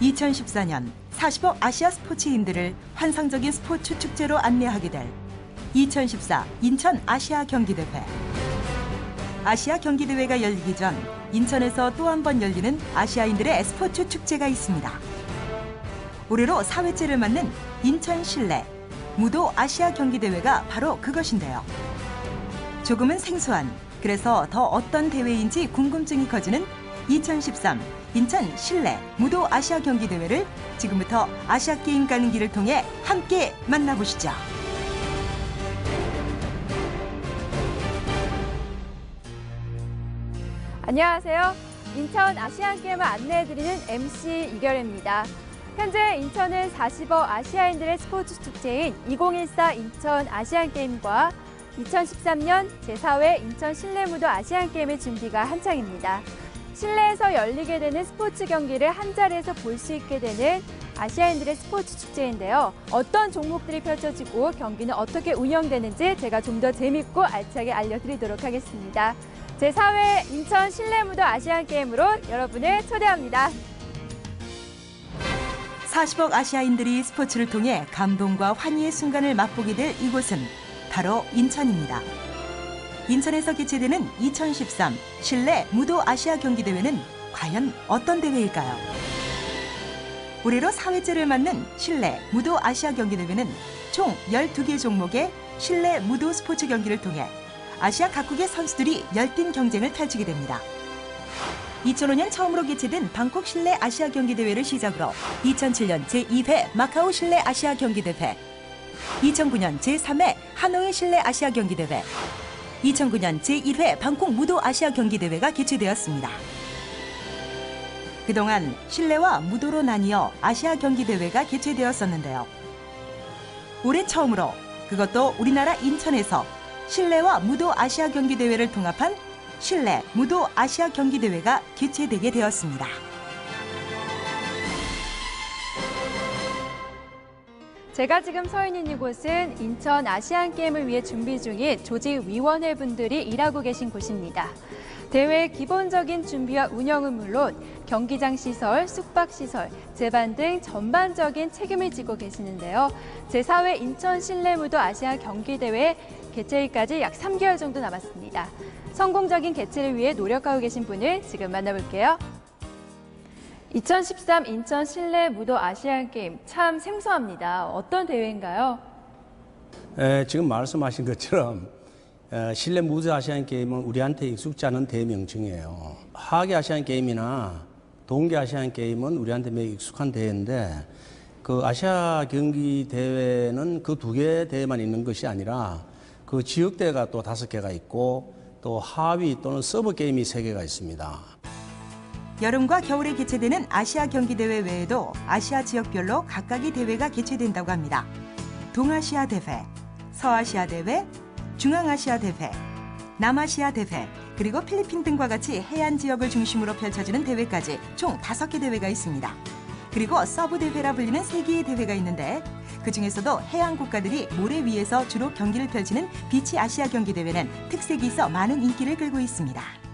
2014년 40억 아시아 스포츠인들을 환상적인 스포츠 축제로 안내하게 될 2014 인천 아시아 경기대회. 아시아 경기대회가 열리기 전 인천에서 또 한 번 열리는 아시아인들의 스포츠 축제가 있습니다. 올해로 4회째를 맞는 인천 실내 무도 아시아 경기대회가 바로 그것인데요. 조금은 생소한, 그래서 더 어떤 대회인지 궁금증이 커지는 2013 인천 실내 무도 아시아 경기 대회를 지금부터 아시아 게임 가는 길을 통해 함께 만나보시죠. 안녕하세요. 인천 아시안 게임을 안내해드리는 MC 이결입니다. 현재 인천은 40억 아시아인들의 스포츠 축제인 2014 인천 아시안게임과 2013년 제4회 인천 실내무도 아시안게임의 준비가 한창입니다. 실내에서 열리게 되는 스포츠 경기를 한 자리에서 볼 수 있게 되는 아시아인들의 스포츠 축제인데요. 어떤 종목들이 펼쳐지고 경기는 어떻게 운영되는지 제가 좀 더 재밌고 알차게 알려드리도록 하겠습니다. 제4회 인천 실내무도 아시안게임으로 여러분을 초대합니다. 40억 아시아인들이 스포츠를 통해 감동과 환희의 순간을 맛보게 될 이곳은 바로 인천입니다. 인천에서 개최되는 2013 실내 무도 아시아 경기대회는 과연 어떤 대회일까요? 올해로 4회째를 맞는 실내 무도 아시아 경기대회는 총 12개 종목의 실내 무도 스포츠 경기를 통해 아시아 각국의 선수들이 열띤 경쟁을 펼치게 됩니다. 2005년 처음으로 개최된 방콕 실내 아시아 경기대회를 시작으로 2007년 제2회 마카오 실내 아시아 경기대회, 2009년 제3회 하노이 실내 아시아 경기대회, 2009년 제1회 방콕 무도 아시아 경기대회가 개최되었습니다. 그동안 실내와 무도로 나뉘어 아시아 경기대회가 개최되었었는데요. 올해 처음으로 그것도 우리나라 인천에서 실내와 무도 아시아 경기대회를 통합한 실내 무도 아시아 경기대회가 개최되게 되었습니다. 제가 지금 서 있는 이곳은 인천 아시안게임을 위해 준비 중인 조직위원회 분들이 일하고 계신 곳입니다. 대회 기본적인 준비와 운영은 물론 경기장 시설, 숙박 시설, 제반 등 전반적인 책임을 지고 계시는데요. 제4회 인천 실내무도 아시아 경기대회 개최일까지 약 3개월 정도 남았습니다. 성공적인 개최를 위해 노력하고 계신 분을 지금 만나볼게요. 2013 인천 실내 무도 아시안 게임 참 생소합니다. 어떤 대회인가요? 에, 지금 말씀하신 것처럼 에, 실내 무드 아시안 게임은 우리한테 익숙지 않은 대명칭이에요. 하계 아시안 게임이나 동계 아시안 게임은 우리한테 매우 익숙한 대회인데 그 아시아 경기 대회는 그 두 개 대회만 있는 것이 아니라 그 지역 대회가 또 다섯 개가 있고 또 하위 또는 서브 게임이 세 개가 있습니다. 여름과 겨울에 개최되는 아시아 경기대회 외에도 아시아 지역별로 각각의 대회가 개최된다고 합니다. 동아시아 대회, 서아시아 대회, 중앙아시아 대회, 남아시아 대회, 그리고 필리핀 등과 같이 해안 지역을 중심으로 펼쳐지는 대회까지 총 다섯 개 대회가 있습니다. 그리고 서브 대회라 불리는 세 개의 대회가 있는데 그 중에서도 해양 국가들이 모래 위에서 주로 경기를 펼치는 비치 아시아 경기 대회는 특색이 있어 많은 인기를 끌고 있습니다.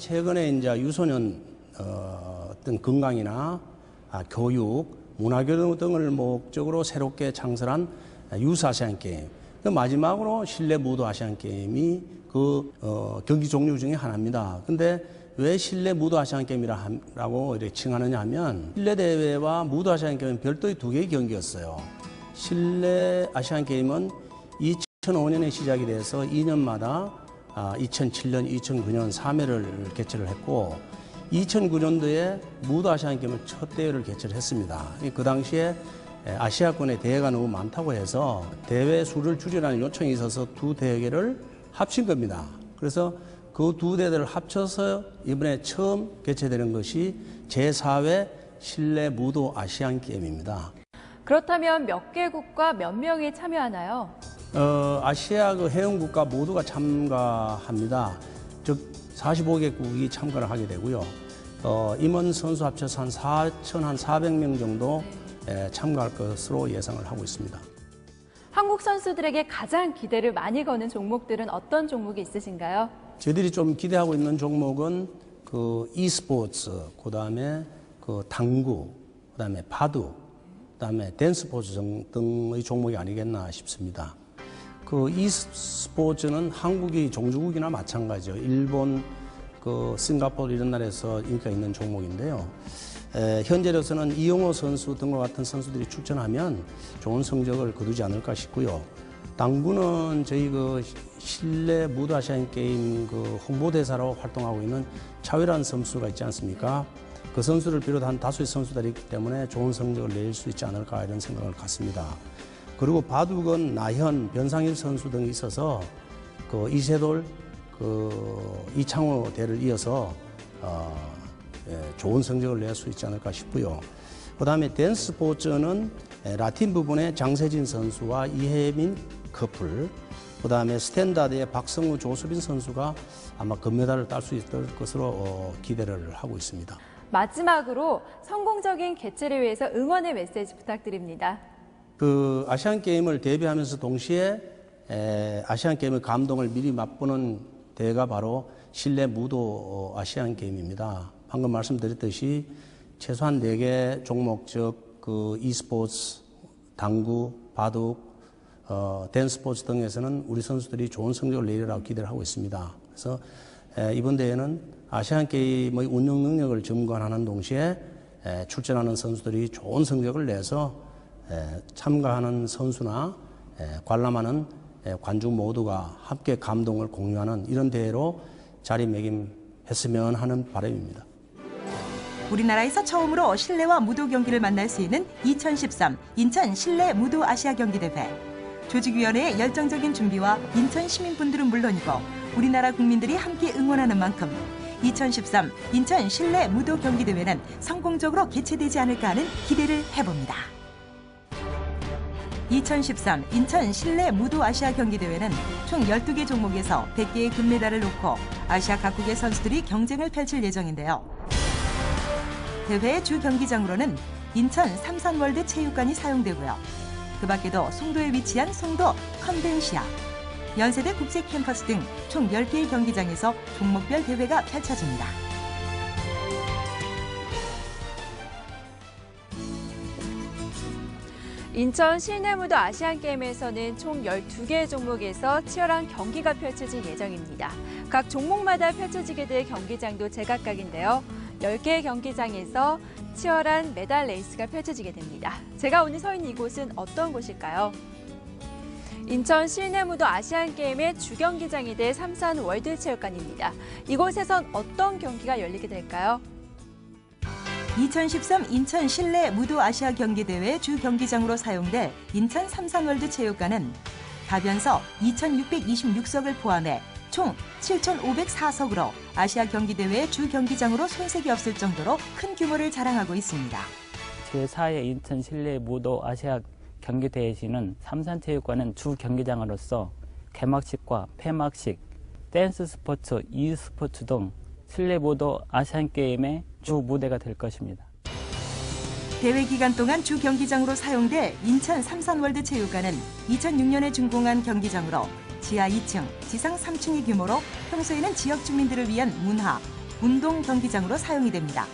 최근에 이제 유소년 어, 어떤 건강이나 아, 교육, 문화교육 등을 목적으로 새롭게 창설한 유스 아시안 게임. 그 마지막으로 실내 무도 아시안 게임이 그 어, 경기 종류 중에 하나입니다. 근데 왜 실내 무도 아시안 게임이라고 이렇게 칭하느냐 하면 실내 대회와 무도 아시안 게임은 별도의 두 개의 경기였어요. 실내 아시안 게임은 2005년에 시작이 돼서 2년마다 아, 2007년, 2009년 3회를 개최를 했고 2009년도에 무도 아시안 게임을 첫 대회를 개최를 했습니다. 그 당시에 아시아권의 대회가 너무 많다고 해서 대회 수를 줄이라는 요청이 있어서 두 대회를 합친 겁니다. 그래서 그 두 대회를 합쳐서 이번에 처음 개최되는 것이 제4회 실내 무도 아시안 게임입니다. 그렇다면 몇 개국과 몇 명이 참여하나요? 어, 아시아 그 회원국가 모두가 참가합니다. 즉 45개국이 참가를 하게 되고요. 어, 임원 선수 합쳐서 한 4,400명 정도 에, 참가할 것으로 예상을 하고 있습니다. 한국 선수들에게 가장 기대를 많이 거는 종목들은 어떤 종목이 있으신가요? 저희들이 좀 기대하고 있는 종목은 그 e스포츠, 그 다음에 그 당구, 그다음에 바둑, 그다음에 댄스 등- 등의 종목이 아니겠나 싶습니다. 그 e스포츠는 한국이 종주국이나 마찬가지죠. 일본, 그 싱가포르 이런 나라에서 인기가 있는 종목인데요. 에, 현재로서는 이영호 선수 등과 같은 선수들이 출전하면 좋은 성적을 거두지 않을까 싶고요. 당구는 저희 그 실내 무드 아시안 게임 그 홍보대사로 활동하고 있는 차위란 선수가 있지 않습니까? 그 선수를 비롯한 다수의 선수들이 있기 때문에 좋은 성적을 낼 수 있지 않을까 이런 생각을 갖습니다. 그리고 바둑은 나현, 변상일 선수 등이 있어서 그 이세돌, 그 이창호 대를 이어서 어, 예, 좋은 성적을 낼 수 있지 않을까 싶고요. 그 다음에 댄스 스포츠는 에, 라틴 부분의 장세진 선수와 이혜민 커플, 그 다음에 스탠다드의 박성우, 조수빈 선수가 아마 금메달을 딸 수 있을 것으로 어, 기대를 하고 있습니다. 마지막으로 성공적인 개최를 위해서 응원의 메시지 부탁드립니다. 그 아시안 게임을 대비하면서 동시에 에, 아시안 게임의 감동을 미리 맛보는 대회가 바로 실내 무도 아시안 게임입니다. 방금 말씀드렸듯이 최소한 4개 종목 즉그 e스포츠, 당구, 바둑, 어, 댄스 스포츠 등에서는 우리 선수들이 좋은 성적을 내리라고 기대를 하고 있습니다. 그래서 에, 이번 대회는 아시안 게임의 운영 능력을 점검하는 동시에 에, 출전하는 선수들이 좋은 성적을 내서 에, 참가하는 선수나 에, 관람하는 에, 관중 모두가 함께 감동을 공유하는 이런 대회로 자리매김했으면 하는 바람입니다. 우리나라에서 처음으로 실내와 무도 경기를 만날 수 있는 2013 인천 실내 무도 아시아 경기 대회. 조직위원회의 열정적인 준비와 인천 시민분들은 물론이고 우리나라 국민들이 함께 응원하는 만큼 2013 인천 실내 무도 경기 대회는 성공적으로 개최되지 않을까 하는 기대를 해봅니다. 2013 인천 실내 무도 아시아 경기 대회는 총 12개 종목에서 100개의 금메달을 놓고 아시아 각국의 선수들이 경쟁을 펼칠 예정인데요. 대회의 주 경기장으로는 인천 삼산월드 체육관이 사용되고요. 그 밖에도 송도에 위치한 송도 컨벤시아, 연세대 국제 캠퍼스 등 총 10개의 경기장에서 종목별 대회가 펼쳐집니다. 인천 실내무도 아시안게임에서는 총 12개의 종목에서 치열한 경기가 펼쳐질 예정입니다. 각 종목마다 펼쳐지게 될 경기장도 제각각인데요. 10개의 경기장에서 치열한 메달 레이스가 펼쳐지게 됩니다. 제가 오늘 서 있는 이곳은 어떤 곳일까요? 인천 실내무도 아시안게임의 주경기장이 될 삼산 월드체육관입니다. 이곳에선 어떤 경기가 열리게 될까요? 2013 인천 실내 무도 아시아 경기 대회 주 경기장으로 사용될 인천 삼산월드 체육관은 가변석 2,626석을 포함해 총 7,504석으로 아시아 경기 대회 주 경기장으로 손색이 없을 정도로 큰 규모를 자랑하고 있습니다. 제4회 인천 실내 무도 아시아 경기대회 시는 삼산체육관은 주 경기장으로서 개막식과 폐막식, 댄스 스포츠, e스포츠 등 실내 무도 아시안 게임의 주 무대가 될 것입니다. 대회 기간 동안 주 경기장으로 사용될 인천 삼산월드 체육관은 2006년에 준공한 경기장으로 지하 2층, 지상 3층의 규모로 평소에는 지역 주민들을 위한 문화, 운동 경기장으로 사용이 됩니다.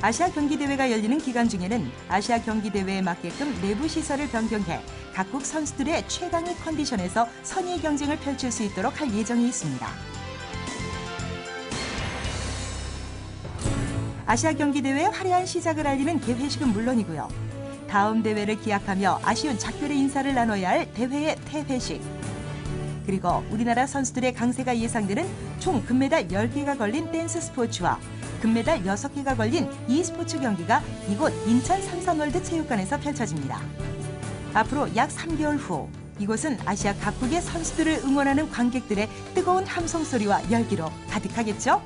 아시아 경기대회가 열리는 기간 중에는 아시아 경기대회에 맞게끔 내부 시설을 변경해 각국 선수들의 최강의 컨디션에서 선의 경쟁을 펼칠 수 있도록 할 예정이 있습니다. 아시아 경기 대회의 화려한 시작을 알리는 개회식은 물론이고요. 다음 대회를 기약하며 아쉬운 작별의 인사를 나눠야 할 대회의 퇴회식. 그리고 우리나라 선수들의 강세가 예상되는 총 금메달 10개가 걸린 댄스 스포츠와 금메달 6개가 걸린 e스포츠 경기가 이곳 인천 삼산월드 체육관에서 펼쳐집니다. 앞으로 약 3개월 후 이곳은 아시아 각국의 선수들을 응원하는 관객들의 뜨거운 함성 소리와 열기로 가득하겠죠?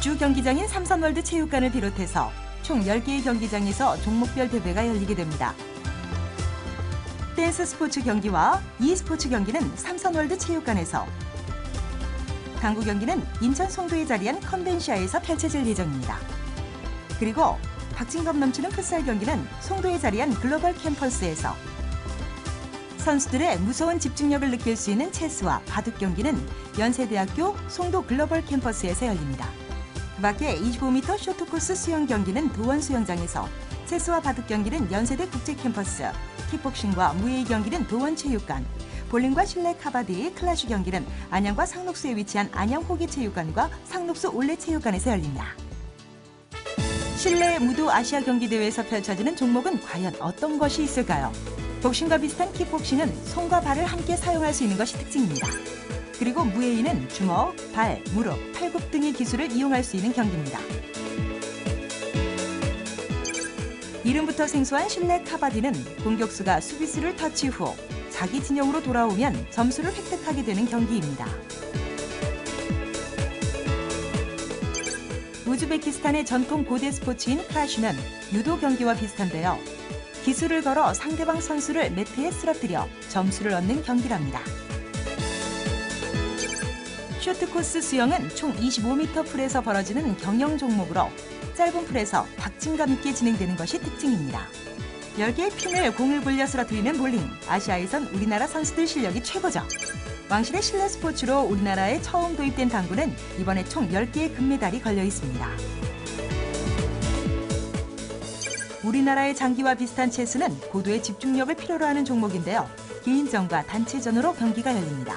주 경기장인 삼산월드 체육관을 비롯해서 총 10개의 경기장에서 종목별 대회가 열리게 됩니다. 댄스 스포츠 경기와 e스포츠 경기는 삼산월드 체육관에서 당구 경기는 인천 송도에 자리한 컨벤시아에서 펼쳐질 예정입니다. 그리고 박진감 넘치는 풋살 경기는 송도에 자리한 글로벌 캠퍼스에서 선수들의 무서운 집중력을 느낄 수 있는 체스와 바둑 경기는 연세대학교 송도 글로벌 캠퍼스에서 열립니다. 그 밖에 25m 쇼트코스 수영 경기는 도원 수영장에서 체스와 바둑 경기는 연세대 국제캠퍼스, 킥복싱과 무에이 경기는 도원 체육관, 볼링과 실내 카바디, 클라슈 경기는 안양과 상록수에 위치한 안양 호기체육관과 상록수 올레체육관에서 열립니다. 실내 무도 아시아 경기 대회에서 펼쳐지는 종목은 과연 어떤 것이 있을까요? 복싱과 비슷한 킥복싱은 손과 발을 함께 사용할 수 있는 것이 특징입니다. 그리고 무에이는 주먹, 발, 무릎, 팔굽 등의 기술을 이용할 수 있는 경기입니다. 이름부터 생소한 실내 카바디는 공격수가 수비수를 터치 후 자기 진영으로 돌아오면 점수를 획득하게 되는 경기입니다. 우즈베키스탄의 전통 고대 스포츠인 크라슈는 유도 경기와 비슷한데요. 기술을 걸어 상대방 선수를 매트에 쓰러뜨려 점수를 얻는 경기랍니다. 쇼트코스 수영은 총 25m 풀에서 벌어지는 경영 종목으로 짧은 풀에서 박진감 있게 진행되는 것이 특징입니다. 10개의 핀을 공을 굴려 쓰러뜨리는 볼링. 아시아에선 우리나라 선수들 실력이 최고죠. 왕실의 실내 스포츠로 우리나라에 처음 도입된 당구는 이번에 총 10개의 금메달이 걸려 있습니다. 우리나라의 장기와 비슷한 체스는 고도의 집중력을 필요로 하는 종목인데요. 개인전과 단체전으로 경기가 열립니다.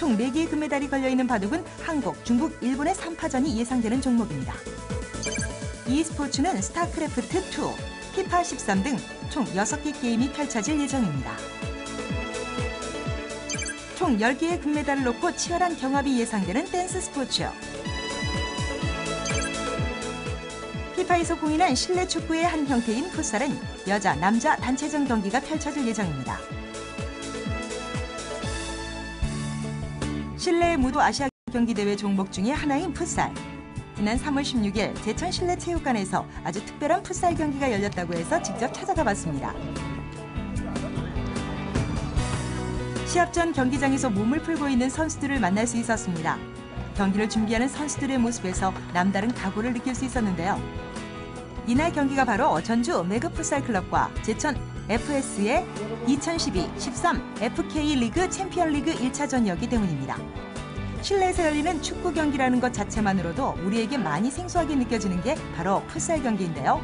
총 4개의 금메달이 걸려있는 바둑은 한국, 중국, 일본의 3파전이 예상되는 종목입니다. 이 스포츠는 스타크래프트2, 피파 13 등 총 6개 게임이 펼쳐질 예정입니다. 총 10개의 금메달을 놓고 치열한 경합이 예상되는 댄스 스포츠. 피파에서 공인한 실내 축구의 한 형태인 풋살은 여자, 남자 단체전 경기가 펼쳐질 예정입니다. 실내 무도 아시아 경기 대회 종목 중에 하나인 풋살. 지난 3월 16일 제천 실내 체육관에서 아주 특별한 풋살 경기가 열렸다고 해서 직접 찾아가 봤습니다. 시합 전 경기장에서 몸을 풀고 있는 선수들을 만날 수 있었습니다. 경기를 준비하는 선수들의 모습에서 남다른 각오를 느낄 수 있었는데요. 이날 경기가 바로 전주 매그 풋살 클럽과 제천 FS의 2012-13 FK 리그 챔피언 리그 1차전이었기 때문입니다. 실내에서 열리는 축구 경기라는 것 자체만으로도 우리에게 많이 생소하게 느껴지는 게 바로 풋살 경기인데요.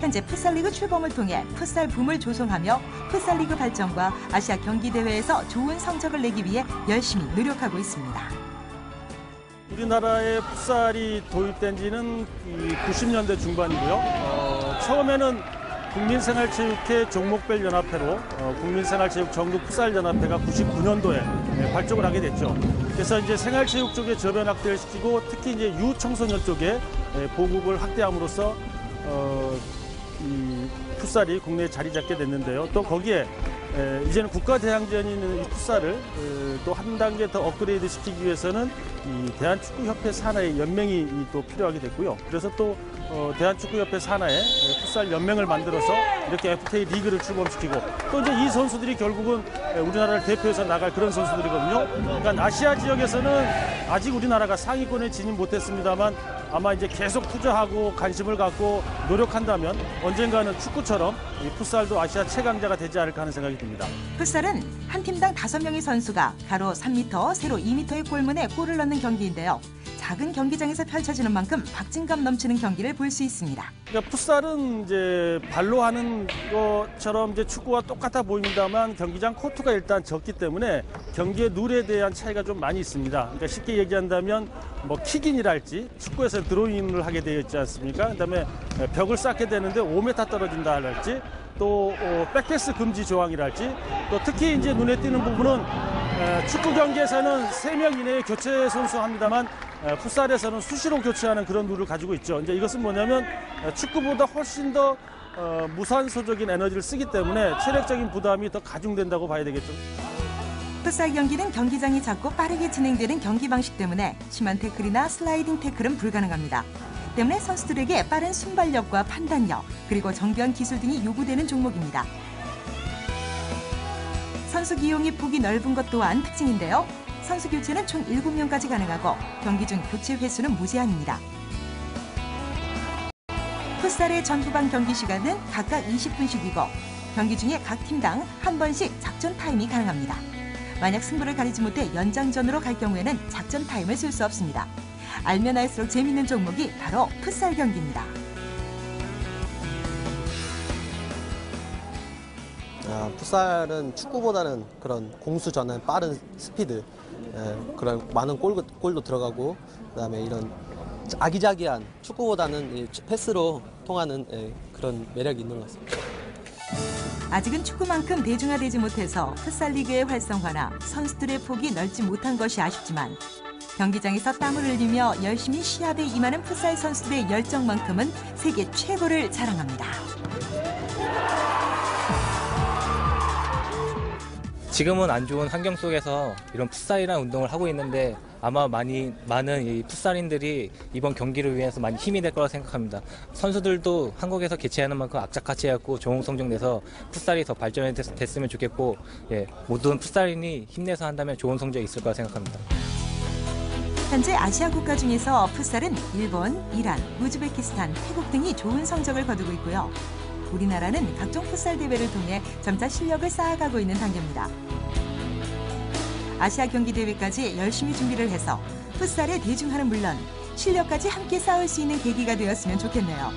현재 풋살리그 출범을 통해 풋살 붐을 조성하며 풋살리그 발전과 아시아 경기 대회에서 좋은 성적을 내기 위해 열심히 노력하고 있습니다. 우리나라에 풋살이 도입된 지는 90년대 중반이고요. 어, 처음에는 국민생활체육회 종목별 연합회로 어, 국민생활체육 전국 풋살연합회가 99년도에 발족을 하게 됐죠. 그래서 이제 생활체육 쪽에 저변 확대를 시키고 특히 이제 유청소년 쪽에 예, 보급을 확대함으로써 어, 이 풋살이 국내에 자리 잡게 됐는데요. 또 거기에 에, 이제는 국가대항전이 있는 이 풋살을 또 한 단계 더 업그레이드 시키기 위해서는 이 대한축구협회 산하의 연맹이 이또 필요하게 됐고요. 그래서 또 어, 대한축구협회 산하에 에, 풋살 연맹을 만들어서 이렇게 FK 리그를 출범시키고 또 이제 이 선수들이 결국은 에, 우리나라를 대표해서 나갈 그런 선수들이거든요. 그러니까 아시아 지역에서는 아직 우리나라가 상위권에 진입 못했습니다만 아마 이제 계속 투자하고 관심을 갖고 노력한다면 언젠가는 축구처럼 이 풋살도 아시아 최강자가 되지 않을까 하는 생각이 듭니다. 풋살은 한 팀당 5명의 선수가 가로 3m, 세로 2m의 골문에 골을 넣는 경기인데요. 작은 경기장에서 펼쳐지는 만큼 박진감 넘치는 경기를 볼 수 있습니다. 그러니까 풋살은 이제 발로 하는 것처럼 이제 축구와 똑같아 보입니다만 경기장 코트가 일단 적기 때문에 경기의 룰에 대한 차이가 좀 많이 있습니다. 그러니까 쉽게 얘기한다면 뭐 킥인이랄지 축구에서 드로잉을 하게 되어 있지 않습니까? 그다음에 벽을 쌓게 되는데 5m 떨어진다 할지 또 어, 백패스 금지 조항이랄지 또 특히 이제 눈에 띄는 부분은 에, 축구 경기에서는 3명 이내에 교체 선수 합니다만 에, 풋살에서는 수시로 교체하는 그런 룰을 가지고 있죠. 이제 이것은 뭐냐면 에, 축구보다 훨씬 더 어, 무산소적인 에너지를 쓰기 때문에 체력적인 부담이 더 가중된다고 봐야 되겠죠. 풋살 경기는 경기장이 작고 빠르게 진행되는 경기 방식 때문에 심한 태클이나 슬라이딩 태클은 불가능합니다. 때문에 선수들에게 빠른 순발력과 판단력, 그리고 정교한 기술 등이 요구되는 종목입니다. 선수 기용이 폭이 넓은 것 또한 특징인데요. 선수 교체는 총 7명까지 가능하고 경기 중 교체 횟수는 무제한입니다. 풋살의 전후반 경기 시간은 각각 20분씩이고 경기 중에 각 팀당 한 번씩 작전 타임이 가능합니다. 만약 승부를 가리지 못해 연장전으로 갈 경우에는 작전 타임을 쓸 수 없습니다. 알면 알수록 재밌는 종목이 바로 풋살 경기입니다. 아, 풋살은 축구보다는 그런 공수 전환, 빠른 스피드, 예, 그런 많은 골, 골도 들어가고, 그다음에 이런 아기자기한 축구보다는 이 패스로 통하는 예, 그런 매력이 있는 것 같습니다. 아직은 축구만큼 대중화되지 못해서 풋살 리그의 활성화나 선수들의 폭이 넓지 못한 것이 아쉽지만 경기장에서 땀을 흘리며 열심히 시합에 임하는 풋살 선수들의 열정만큼은 세계 최고를 자랑합니다. 지금은 안 좋은 환경 속에서 이런 풋살이라는 운동을 하고 있는데 아마 많이 많은 이 풋살인들이 이번 경기를 위해서 많이 힘이 될 거라 생각합니다. 선수들도 한국에서 개최하는 만큼 악착같이 해갖고 좋은 성적 내서 풋살이 더 발전이 됐, 됐으면 좋겠고 예, 모든 풋살인이 힘내서 한다면 좋은 성적이 있을 거라 생각합니다. 현재 아시아 국가 중에서 풋살은 일본, 이란, 우즈베키스탄, 태국 등이 좋은 성적을 거두고 있고요. 우리나라는 각종 풋살 대회를 통해 점차 실력을 쌓아가고 있는 단계입니다. 아시아 경기 대회까지 열심히 준비를 해서 풋살의 대중화는 물론 실력까지 함께 쌓을 수 있는 계기가 되었으면 좋겠네요.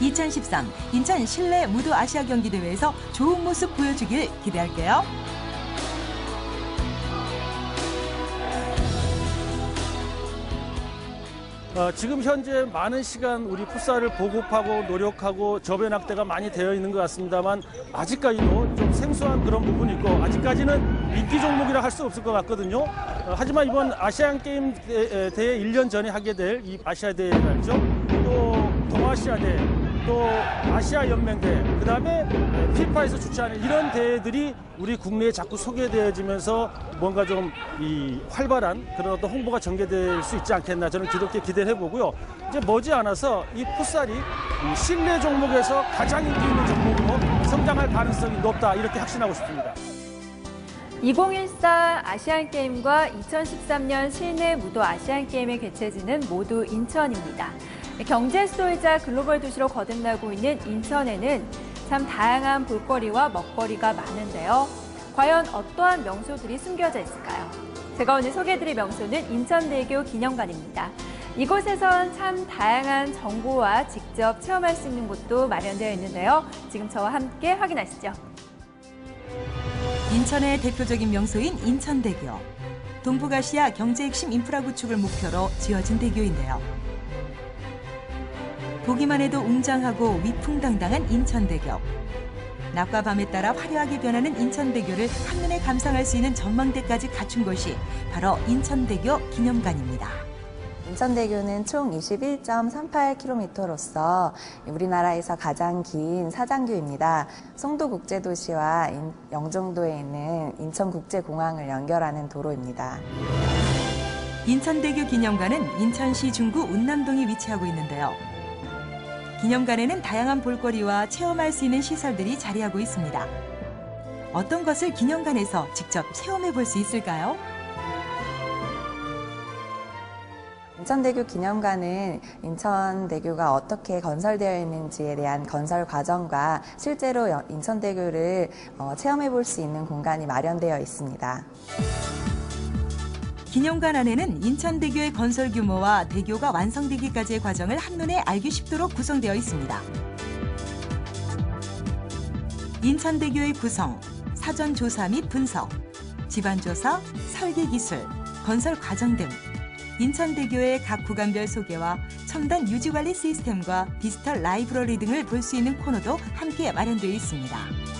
2013 인천 실내 무도 아시아 경기 대회에서 좋은 모습 보여주길 기대할게요. 어, 지금 현재 많은 시간 우리 풋살을 보급하고 노력하고 저변학대가 많이 되어 있는 것 같습니다만 아직까지도 좀 생소한 그런 부분이 있고 아직까지는 인기 종목이라 할 수 없을 것 같거든요. 어, 하지만 이번 아시안 게임 대- 대회 1년 전에 하게 될 이 아시아 대회가 있죠. 또 동아시아 대회, 또 아시아 연맹대회, 그 다음에 피파에서 주최하는 이런 대회들이 우리 국내에 자꾸 소개되어지면서 뭔가 좀 이 활발한 그런 어떤 홍보가 전개될 수 있지 않겠나 저는 기독게 기대를 해보고요. 이제 머지않아서 이 풋살이 이 실내 종목에서 가장 인기 있는 종목으로 성장할 가능성이 높다 이렇게 확신하고 싶습니다. 2014 아시안 게임과 2013년 실내 무도 아시안 게임의 개최지는 모두 인천입니다. 경제 수도이자 글로벌 도시로 거듭나고 있는 인천에는 참 다양한 볼거리와 먹거리가 많은데요. 과연 어떠한 명소들이 숨겨져 있을까요? 제가 오늘 소개해드릴 명소는 인천대교 기념관입니다. 이곳에선 참 다양한 정보와 직접 체험할 수 있는 곳도 마련되어 있는데요. 지금 저와 함께 확인하시죠. 인천의 대표적인 명소인 인천대교. 동북아시아 경제 핵심 인프라 구축을 목표로 지어진 대교인데요. 보기만 해도 웅장하고 위풍당당한 인천대교. 낮과 밤에 따라 화려하게 변하는 인천대교를 한눈에 감상할 수 있는 전망대까지 갖춘 곳이 바로 인천대교 기념관입니다. 인천대교는 총 21.38km로서 우리나라에서 가장 긴 사장교입니다. 송도국제도시와 인- 영종도에 있는 인천국제공항을 연결하는 도로입니다. 인천대교 기념관은 인천시 중구 운남동에 위치하고 있는데요. 기념관에는 다양한 볼거리와 체험할 수 있는 시설들이 자리하고 있습니다. 어떤 것을 기념관에서 직접 체험해 볼 수 있을까요? 인천대교 기념관은 인천대교가 어떻게 건설되어 있는지에 대한 건설 과정과 실제로 여- 인천대교를 어, 체험해 볼 수 있는 공간이 마련되어 있습니다. 기념관 안에는 인천대교의 건설 규모와 대교가 완성되기까지의 과정을 한눈에 알기 쉽도록 구성되어 있습니다. 인천대교의 구성, 사전 조사 및 분석, 집안 조사, 설계 기술, 건설 과정 등 인천대교의 각 구간별 소개와 첨단 유지 관리 시스템과 디지털 라이브러리 등을 볼 수 있는 코너도 함께 마련되어 있습니다.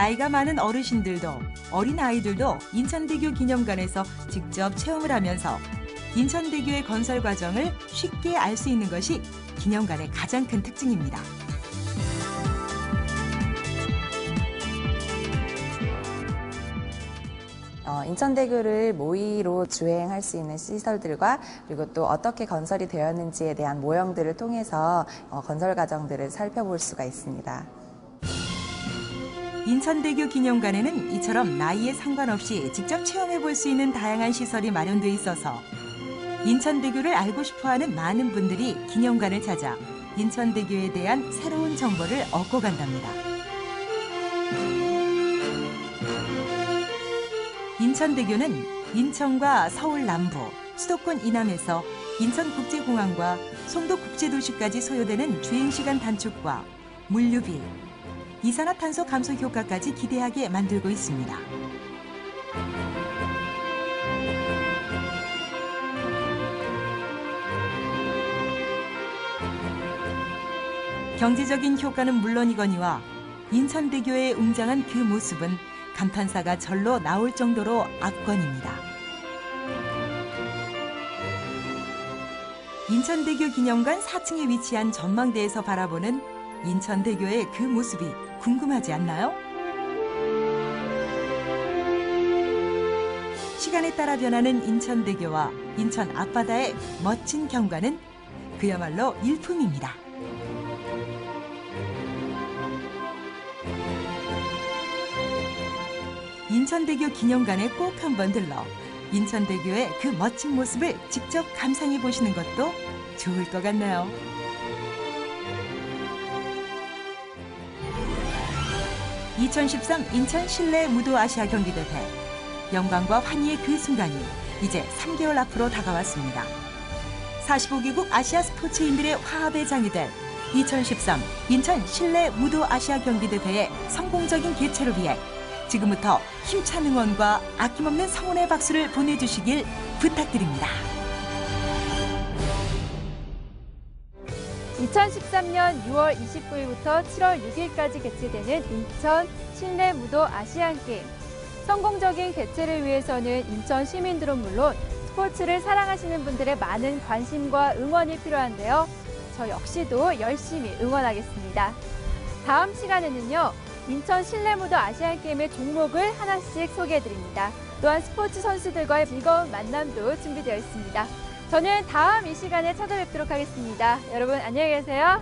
나이가 많은 어르신들도 어린 아이들도 인천대교 기념관에서 직접 체험을 하면서 인천대교의 건설 과정을 쉽게 알 수 있는 것이 기념관의 가장 큰 특징입니다. 어, 인천대교를 모의로 주행할 수 있는 시설들과 그리고 또 어떻게 건설이 되었는지에 대한 모형들을 통해서 어, 건설 과정들을 살펴볼 수가 있습니다. 인천대교 기념관에는 이처럼 나이에 상관없이 직접 체험해 볼 수 있는 다양한 시설이 마련돼 있어서 인천대교를 알고 싶어하는 많은 분들이 기념관을 찾아 인천대교에 대한 새로운 정보를 얻고 간답니다. 인천대교는 인천과 서울 남부, 수도권 이남에서 인천국제공항과 송도국제도시까지 소요되는 주행시간 단축과 물류비, 이산화탄소 감소 효과까지 기대하게 만들고 있습니다. 경제적인 효과는 물론이거니와 인천대교에 웅장한 그 모습은 감탄사가 절로 나올 정도로 압권입니다. 인천대교 기념관 4층에 위치한 전망대에서 바라보는 인천대교의 그 모습이 궁금하지 않나요? 시간에 따라 변하는 인천대교와 인천 앞바다의 멋진 경관은 그야말로 일품입니다. 인천대교 기념관에 꼭 한번 들러 인천대교의 그 멋진 모습을 직접 감상해 보시는 것도 좋을 것 같네요. (2013) 인천 실내 무도 아시아 경기대회 영광과 환희의 그 순간이 이제 3개월 앞으로 다가왔습니다. 45개국 아시아 스포츠인들의 화합의 장이 될 2013 인천 실내 무도 아시아 경기대회의 성공적인 개최를 위해 지금부터 힘찬 응원과 아낌없는 성원의 박수를 보내주시길 부탁드립니다. 2013년 6월 29일부터 7월 6일까지 개최되는 인천 실내 무도 아시안 게임. 성공적인 개최를 위해서는 인천 시민들은 물론 스포츠를 사랑하시는 분들의 많은 관심과 응원이 필요한데요. 저 역시도 열심히 응원하겠습니다. 다음 시간에는요. 인천 실내무도 아시안게임의 종목을 하나씩 소개해드립니다. 또한 스포츠 선수들과의 즐거운 만남도 준비되어 있습니다. 저는 다음 이 시간에 찾아뵙도록 하겠습니다. 여러분 안녕히 계세요.